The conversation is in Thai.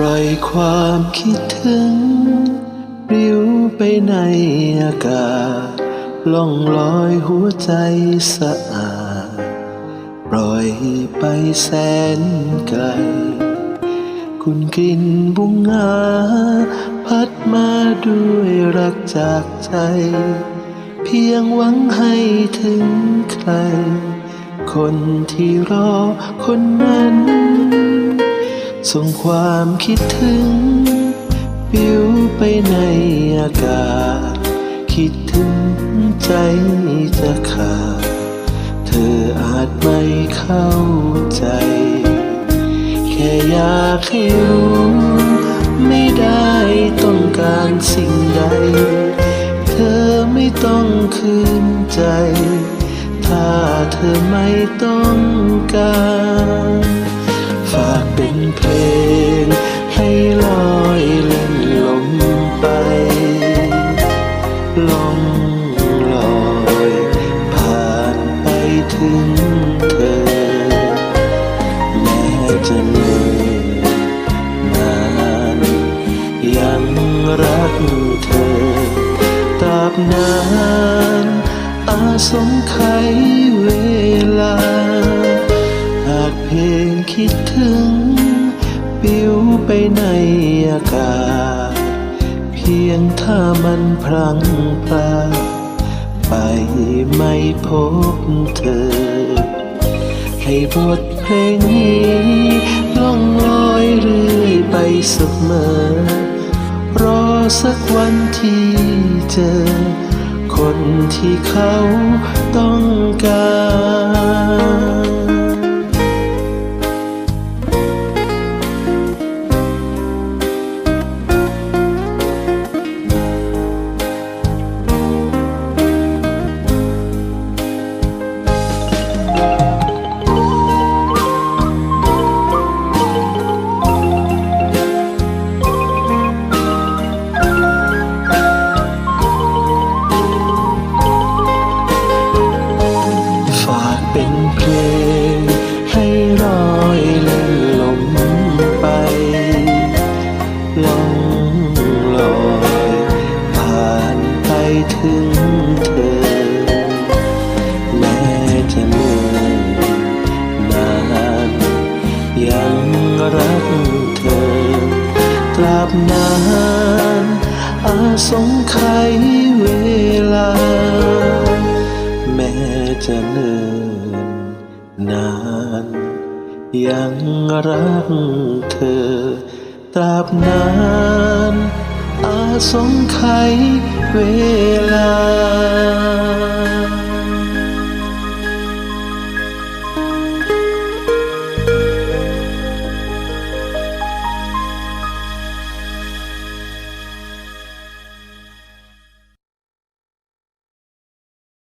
ปล่อยความคิดถึงปลิวไปในอากาศล่องลอยหัวใจสะอาด ปล่อยไปแสนไกล คุณกลิ่นบุงงาพัดมาด้วยรักจากใจ เพียงหวังให้ถึงใคร คนที่รอคนนั้น ส่งความคิดถึง ปิวไปในอากาศ คิดถึงใจจะขาด เธออาจไม่เข้าใจ แค่อยากให้รู้ ไม่ได้ต้องการสิ่งใด เธอไม่ต้องคืนใจ ถ้าเธอไม่ต้องการ เธอตราบนานอาสงไขเวลา หากเพลงคิดถึง ปิวไปในอากาศ เพียงถ้ามันพลังพลาไปไม่พบเธอ ให้บทเพลงนี้ล่องลอยเรื่อยไปเสมอ สักวันที่เจอ คนที่เขาต้องการ ลอยผ่านไปถึงเธอ แม้จะเนื่อนานยังรักเธอ ตราบนานอาสงไขเวลา แม้จะเนิ่นนานยังรักเธอ ตราบนาน อาสงไขเวลา